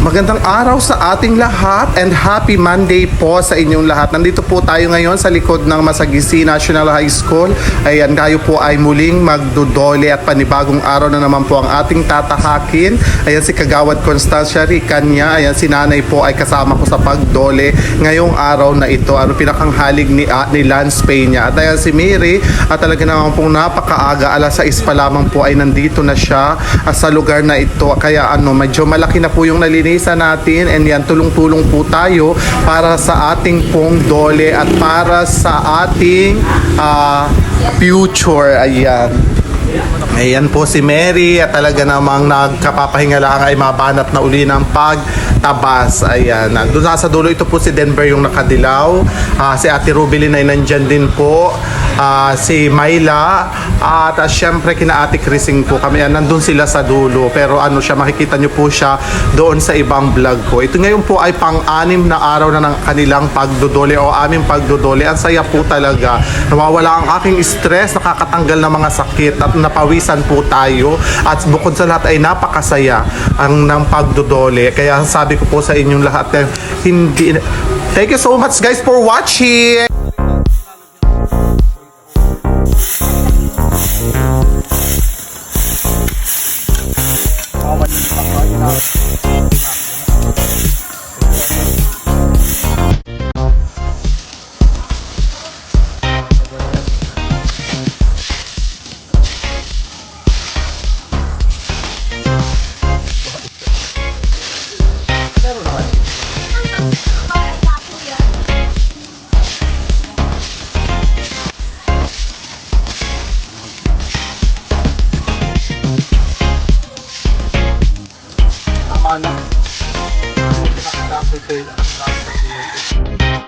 Magandang araw sa ating lahat and happy Monday po sa inyong lahat. Nandito po tayo ngayon sa likod ng Masagisi National High School. Ayan, tayo po ay muling magdudole at panibagong araw na naman po ang ating tatahakin. Ayan si Kagawad Constancia Ricanya. Ayan si nanay po ay kasama ko sa pagdole ngayong araw na ito. Ano pinakanghalig ni, ah, ni Lance Peña. At ayan si Mary at talaga naman pong napakaaga. Alas 6 pa lamang po ay nandito na siya ah, sa lugar na ito. Kaya ano, medyo malaki na po yung nalinisan natin and yan, tulong-tulong po tayo para sa ating pong dole at para sa ating ah, future. Ayan. Ayan po si Mary at talaga namang nagkapapahinga lang ay mabanat na uli ng pagtabas. Ayan. Doon sa dulo ito po si Denver yung nakadilaw. Ah, si Ate Rubilin ay nandyan din po. Ah, si Myla at uh, syempre kina Ate Krising po kami. Ayan, nandun sila sa dulo. Pero ano siya, makikita nyo po siya doon sa ibang vlog ko. Ito ngayon po ay pang-anim na araw na ng kanilang pagdodole o aming pagdodole. Ang saya po talaga. Nawawala ang aking stress, nakakatanggal ng mga sakit at napawisan po tayo. At bukod sa lahat ay napakasaya ang ng pagdodole. Kaya sabi ko po sa inyong lahat na hindi... Thank you so much guys for watching! love. Ano? Nakakapit kayo. Nakakapit kayo.